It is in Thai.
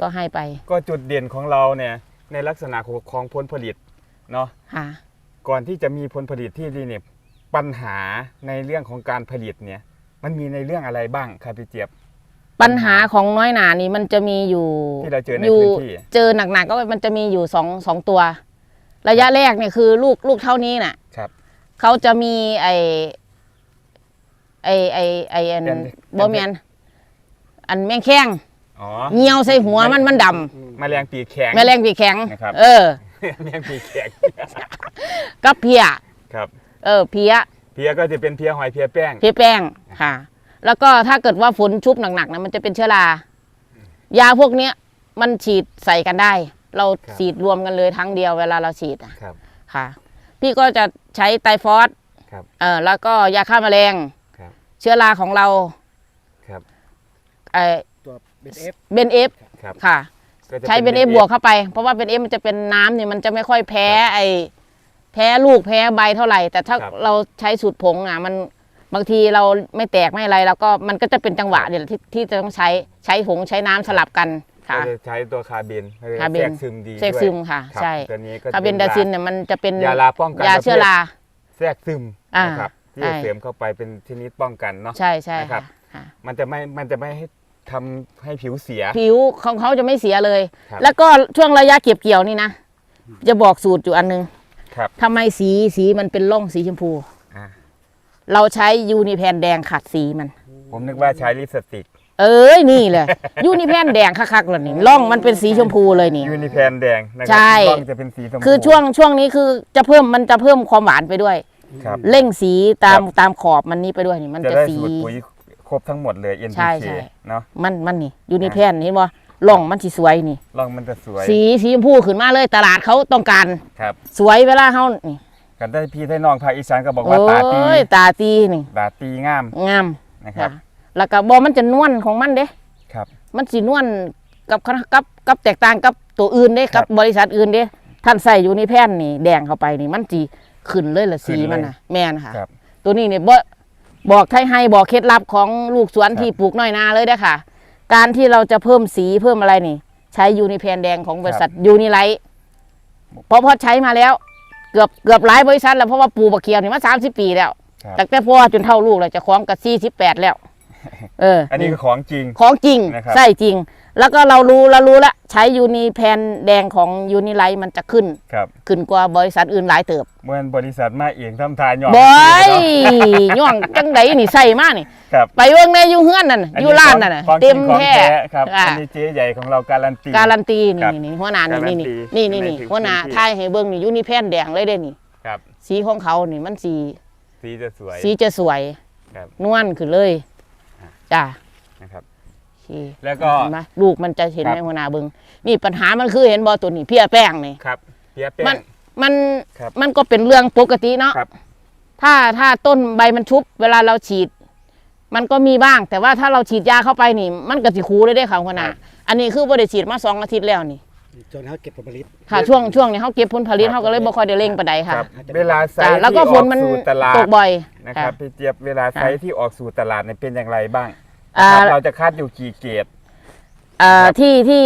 ก็ให้ไปก็จุดเด่นของเราเนี่ยในลักษณะของของผลผลิตเนาะค่ะก่อนที่จะมีผลผลิตที่ดีเนี่ยปัญหาในเรื่องของการผลิตเนี่ย มันมีในเรื่องอะไรบ้างครับพี่เจี๊ยบ ปัญหาของน้อยหนานี่มันจะมีอยู่ที่เราเจอในยู่พื้นที่ เจอหนักๆก็มันจะมีอยู่สองสองตัว ระยะแรกเนี่ยคือลูกลูกเท่านี้น่ะครับเขาจะมีไอไอไอไออันเป็นบอมแมนอันแมงแข้ง อ๋อเหี่ยวใส่หัวมันมันดแมลงปีกแข็งำแมลงปีกแข็ง นะครับ เออ แมลงปีกแข็งกับเพีย ครับเออเพียเพียก็จะเป็นเพียหอยเพียแป้ง เพียแป้งค่ะ แล้วก็ถ้าเกิดว่าฝนชุบหนักๆนะมันจะเป็นเชื้อรา ยาพวกเนี้ยมันฉีดใส่กันได้ เราครับ ฉีดรวมกันเลยทั้งเดียวเวลาเราฉีดอะครับ ค่ะ พี่ก็จะใช้ไตรฟอสครับเออแล้วก็ยาฆ่าแมลง ครับ เชื้อราของเราครับไอตัว เป็นเอฟเบนเอฟครับค่ะ ก็จะใช้เบนเอฟบวกเข้าไป เพราะว่าเบนเอฟมันจะเป็นน้ำเนี่ยมันจะไม่ค่อยแพ้ไอแพ้ลูกแพ้ใบเท่าไหร่ แต่ถ้าครับเราใช้สูตรผงอะมันบางทีเราไม่แตกไม่อะไรแล้วก็มันก็จะเป็นจังหวะเนี่ยแหละที่ที่จะต้องใช้ใช้ผงใช้น้ำสลับกันก็ค่ะจะใช้ตัวคาร์เบนคาร์เบน แทรกซึมดีแทรกด้วยซึมค่ะ รับใช่ตัวนี้ก็คาร์เบนไดาซินเนี่ยมันจะเป็นยาลาป้องกันยาประภทเชื้อรา แทรกซึมอ่านะครับที่ใช่จะเสริมเข้าไปเป็นชนิดป้องกันเนาะ ใช่ใช่นะครับ ค่ะ มันจะไม่ มันจะไม่ให้ ทำให้ผิวเสีย ผิวของเขาจะไม่เสียเลย ครับ แล้วก็ช่วงระยะเก็บเกี่ยวนี่นะ จะบอกสูตรอยู่อันนึงครับทำไมสีสีมันเป็นร่องสีชมพู อ่าเราใช้ยูนิแพนแดงขัดสีมัน ผมนึกว่าใช้ลิปสติกเอ้ยนี่เลย ยูนิแพนแดงคักๆเลยนี่ร่องมันเป็นสีชมพูเลยนี่ ยูนิแพนแดงนะครัใช่ร่องจะเป็นสีชมพู คือช่วงช่วงนี้คือจะเพิ่มมันจะเพิ่มความหวานไปด้วย ครับ เร่งสีตามครับตามขอบมันนี้ไปด้วยนี่มันจะจะได้สี สูตรปุ๋ย ครบทั้งหมดเลย ใช่ NPK ใช่ เนาะ มันมันนี่ยูนิแพนเห็นบ่ร่องมันสีสวยนี่ร่องมันจะสวยสีสีชมพูขึ้นมาเลยตลาดเขาต้องการ ครับสวยเวลาเขานี่กันได้พี่ได้น้องภาคอีสานก็บอกโอ้ว่าตาตียตาตีนี่ตาตีงามงามนะครับค่ะแล้วก็บอมันจะนวลของมันเด้ ครับ มันสีนวลกับคณะกับกับแตกต่างกับตัวอื่นเด้ครักับบ บริษัทอื่นเด้ท่านใส่อยู่ในแผ่นนี่แดงเข้าไปนี่มันจีขึ้นเลยละขึ้สีนเลยมันนะแม่นค่ะ ครับ ตัวนี้เนี่ยบ่ บอกไทยให้บอกเคล็ดลับของลูกสวนครับที่ปลูกน้อยนาเลยเด้อค่ะ การที่เราจะเพิ่มสีเพิ่มอะไรนี่ ใช้ยูนิแพนแดงของบริษัทยูนิไลท์เพราะพอใช้มาแล้ว เกือบเกือบหลายบริษัทแล้วเพราะว่าปลูกบักเขียวนี่มาสามสิบปีแล้วครับแต่แต่พ่อจนเท่าลูกแล้วจะคล้องกับสี่สิบแปดแล้ว เอออันนี้คือของจริง ของจริงนะครับ ใช่จริง แล้วก็เรารู้เรารู้ละใช้ยูนิแพนแดงของยูนิไลท์มันจะขึ้น ครับขึ้นกว่าบริษัทอื่นหลายเติบเมื่อบริษัทมาเองทำทานหย่อนบอยเนาะย่องจังไดนี่ใส่มานี่ ครับไปเบิ่งในอยู่เฮือนนั่นน่ะอันอนี้ยู่ร้านนั่นน่ะของเต็มของแท้ครับอะอันนี้เจ๊ใหญ่ของเราการันตี การันตีครันี่บนี่หัวหน้านี่การันี่นตีนี่นี่นี่ในนี่ถึงหัวหน้าพื้นที่ทายให้เบิ่งนี่ยูนิแพนแดงเลยเด้นี่ครับ สีของเขานี่มันสี สีจะสวย สีจะสวย ครับ นวลขึ้นเลย อะจ้านะครับ โอเคแล้วก็เห็นไหมลูกมันจะเห็นครับไหมหัวหน้าเบิ่งนี่ปัญหามันคือเห็นบ่ตัวนี้เพี้ยแป้งนี่ ครับเพียแป้มังนมันครับมันก็เป็นเรื่องปกติเนาะครับ ถ้าถ้าต้นใบมันชุบ เวลาเราฉีด มันก็มีบ้าง แต่ว่าถ้าเราฉีดยาเข้าไปนี่ มันก็สิคูเลยได้อค่ะหัวหน้าครับอันนี้คือบ่ได้ฉีดมาสองอาทิตย์แล้วนี่ จนเขาเก็บผลผลิต ค่ะช่วงช่วงนี้เขาเก็บผลผลิตเขาก็เลยบ่ค่อยได้เร่งปานใดคค่ะ รับเวลาไซจ้ะส์แล้วก็ที่ฝอนอกมันสู่ตลาดตกบ่อยนะครับค่ะพี่เจี๊ยบเวลาไซส์ที่ออกสู่ตลาดเนี่ยเป็นอย่างไรบ้างอ่า นะครับเราจะคัดอยู่กี่เกรดเอ่อที่ที่